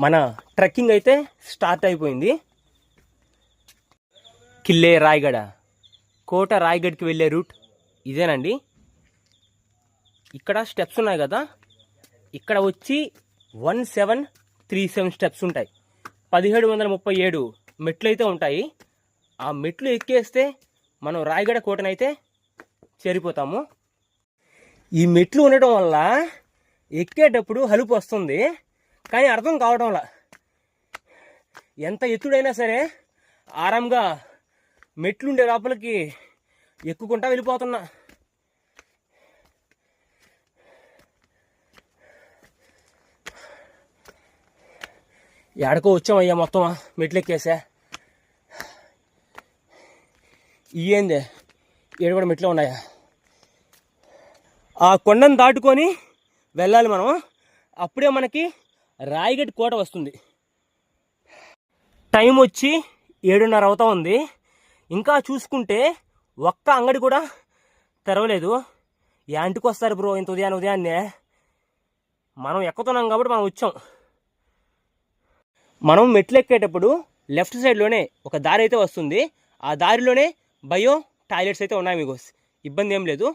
మన ట్రెక్కింగ్ అయితే స్టార్ట్ అయిపోయింది. కిల్లే రాయగడ. కోట రాయగడ్కి వెళ్ళే రూట్ ఇదేనండి. ఇక్కడ స్టెప్స్ ఉన్నాయి కదా. ఇక్కడ వచ్చి one seven three seven steps ఉంటాయి. పదిహేడు వందల ముప్పై ఏడు మెట్లు అయితే ఉంటాయి. ఆ మెట్లు ఎక్కేస్తే మనం రాయగడ కోటనైతే చేరిపోతాము. ఈ మెట్లు ఉండటం వల్ల ఎక్కేటప్పుడు హలుపు వస్తుంది. కానీ అర్థం కావడంలా ఎంత ఎత్తుడైనా సరే ఆరాంగా మెట్లుండే లోపలికి ఎక్కుకుంటా వెళ్ళిపోతున్నా. ఎక్కడికో వచ్చామయ్యా మొత్తం మెట్లెక్కేసా. ఇయ్యేందే? ఏడు కూడా మెట్లు ఉన్నాయా? ఆ కొండను దాటుకొని వెళ్ళాలి మనం. అప్పుడే మనకి రాయిగడ్ కోట వస్తుంది. టైం వచ్చి ఏడున్నర అవుతా ఉంది. ఇంకా చూసుకుంటే ఒక్క అంగడి కూడా తెరవలేదు. యాంటికి వస్తారు బ్రో ఇంత ఉదయాన్నే ఉదయాన్నే. మనం ఎక్కుతున్నాం కాబట్టి మనం వచ్చాం. మనం మెట్లు ఎక్కేటప్పుడు లెఫ్ట్ సైడ్లోనే ఒక దారి అయితే వస్తుంది. ఆ దారిలోనే బయో టాయిలెట్స్ అయితే ఉన్నాయి మీకు. ఇబ్బంది ఏం లేదు.